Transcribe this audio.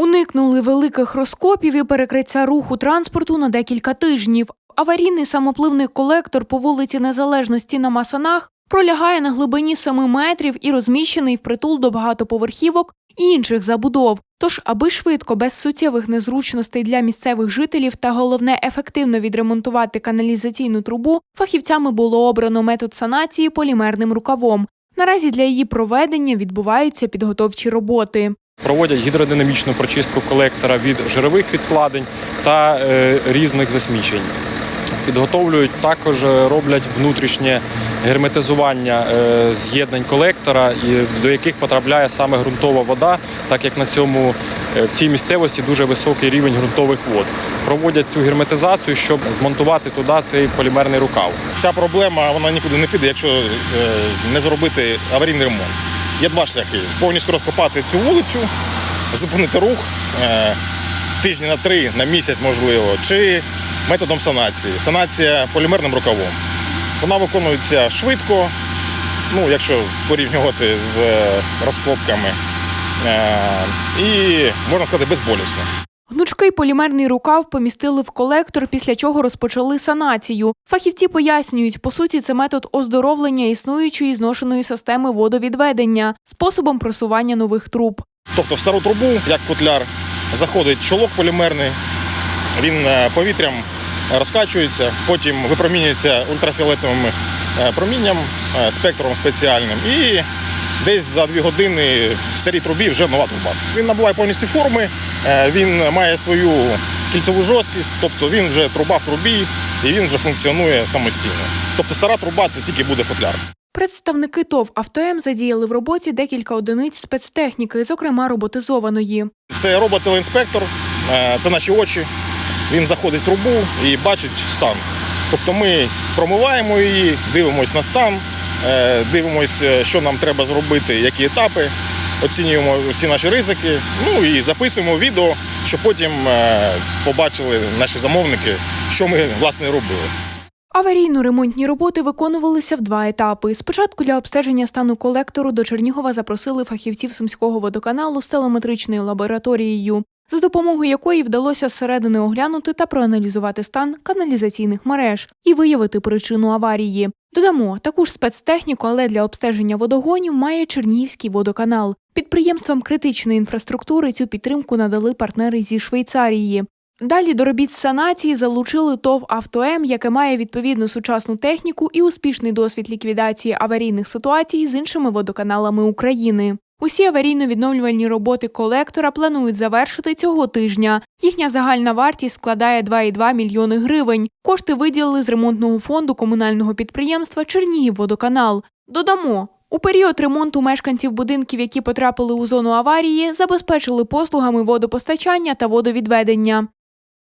Уникнули великих розкопів і перекриття руху транспорту на декілька тижнів. Аварійний самопливний колектор по вулиці Незалежності на Масанах пролягає на глибині 7 метрів і розміщений впритул до багатоповерхівок і інших забудов. Тож, аби швидко, без суттєвих незручностей для місцевих жителів та головне ефективно відремонтувати каналізаційну трубу, фахівцями було обрано метод санації полімерним рукавом. Наразі для її проведення відбуваються підготовчі роботи. Проводять гідродинамічну прочистку колектора від жирових відкладень та е, різних засмічень. Підготовлюють також е, роблять внутрішнє герметизування е, з'єднань колектора, до яких потрапляє саме ґрунтова вода, так як на цьому в цій місцевості дуже високий рівень ґрунтових вод. Проводять цю герметизацію, щоб змонтувати туди цей полімерний рукав. Ця проблема вона нікуди не піде, якщо не зробити аварійний ремонт. Є два шляхи: повністю розкопати цю вулицю, зупинити рух е, тижні на три, на місяць можливо, чи методом санації. Санація полімерним рукавом. Вона виконується швидко, ну, якщо порівнювати з е, розкопками, е, і можна сказати безболісно. Гнучкий полімерний рукав помістили в колектор, після чого розпочали санацію. Фахівці пояснюють, по суті, це метод оздоровлення існуючої зношеної системи водовідведення способом просування нових труб. Тобто в стару трубу, як футляр, заходить чолок полімерний, він е, повітрям розкачується, потім випромінюється ультрафіолетовим е, промінням, е, спектром спеціальним. І десь за дві години в старій трубі вже нова труба. Він набуває повністю форми, е, він має свою кільцеву жорсткість, тобто він вже труба в трубі і він вже функціонує самостійно. Тобто стара труба це тільки буде футляр. Представники ТОВ «Автоем» задіяли в роботі декілька одиниць спецтехніки, зокрема роботизованої. Це робот-телеінспектор, е, це наші очі. Він заходить в трубу і бачить стан. Тобто ми промиваємо її, дивимося на стан, дивимося, що нам треба зробити, які етапи, оцінюємо всі наші ризики, ну і записуємо відео, щоб потім е, побачили наші замовники, що ми власне робили. Аварійно-ремонтні роботи виконувалися в два етапи. Спочатку для обстеження стану колектору до Чернігова запросили фахівців Сумського водоканалу з телеметричною лабораторією, за допомогою якої вдалося зсередини оглянути та проаналізувати стан каналізаційних мереж і виявити причину аварії. Додамо, таку ж спецтехніку, але для обстеження водогонів має Чернігівський водоканал. Підприємствам критичної інфраструктури цю підтримку надали партнери зі Швейцарії. Далі до робіт санації залучили ТОВ «Автоем», яке має відповідну сучасну техніку і успішний досвід ліквідації аварійних ситуацій з іншими водоканалами України. Усі аварійно-відновлювальні роботи колектора планують завершити цього тижня. Їхня загальна вартість складає 2,2 мільйони гривень. Кошти виділили з ремонтного фонду комунального підприємства Чернігівводоканал. Додамо, у період ремонту мешканців будинків, які потрапили у зону аварії, забезпечили послугами водопостачання та водовідведення.